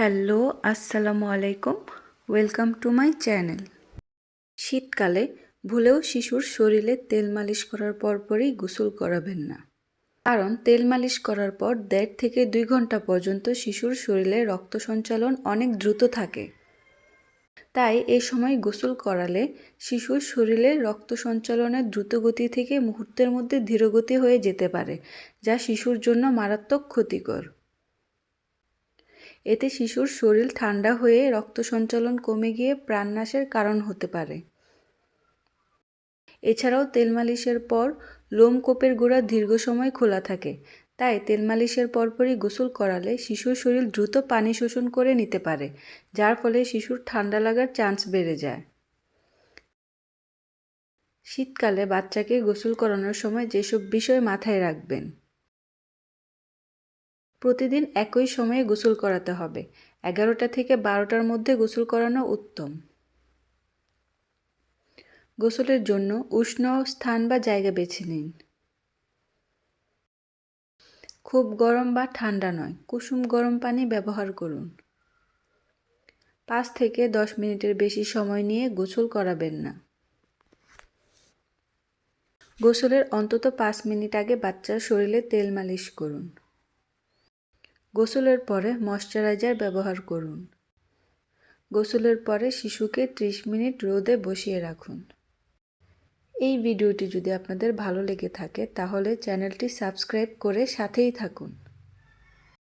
Hello, আসসালামু আলাইকুম। Welcome to my channel শীতকালে ভুলেও শিশুর শরীরে তেল মালিশ করার পরপরই গোসল করাবেন না। কারণ তেল মালিশ করার পর দেড় থেকে দুই ঘণ্টা পর্যন্ত শিশুর শরীরে রক্ত সঞ্চালন অনেক দ্রুত থাকে। তাই এ সময় গোসল করালে শিশুর শরীরে রক্ত সঞ্চালনের দ্রুত গতি থেকে মুহূর্তের মধ্যে ধীরগতি হয়ে যেতে পারে, যা শিশুর জন্য মারাত্মক ক্ষতিকর। এতে শিশুর শরীর ঠান্ডা হয়ে রক্ত সঞ্চালন কমে গিয়ে প্রাণনাশের কারণ হতে পারে। এছাড়াও তেল মালিশের পর লোমকূপের গোড়া দীর্ঘ সময় খোলা থাকে, তাই তেল মালিশের পরপরই গোসল করালে শিশুর শরীর দ্রুত পানি শোষণ করে নিতে পারে, যার ফলে শিশুর ঠান্ডা লাগার চান্স বেড়ে যায়। শীতকালে বাচ্চাকে গোসল করানোর সময় যেসব বিষয় মাথায় রাখবেন প্রতিদিন একই সময়ে গোসল করাতে হবে। এগারোটা থেকে বারোটার মধ্যে গোসল করানো উত্তম। গোসলের জন্য উষ্ণ স্থান বা জায়গা বেছে নিন। খুব গরম বা ঠান্ডা নয়, কুসুম গরম পানি ব্যবহার করুন। পাঁচ থেকে দশ মিনিটের বেশি সময় নিয়ে গোসল করাবেন না। গোসলের অন্তত পাঁচ মিনিট আগে বাচ্চার শরীরে তেল মালিশ করুন। গোসলের পরে ময়শ্চারাইজার ব্যবহার করুন। গোসলের পরে শিশুকে ত্রিশ মিনিট রোদে বসিয়ে রাখুন। এই ভিডিওটি যদি আপনাদের ভালো লেগে থাকে, তাহলে চ্যানেলটি সাবস্ক্রাইব করে সাথেই থাকুন।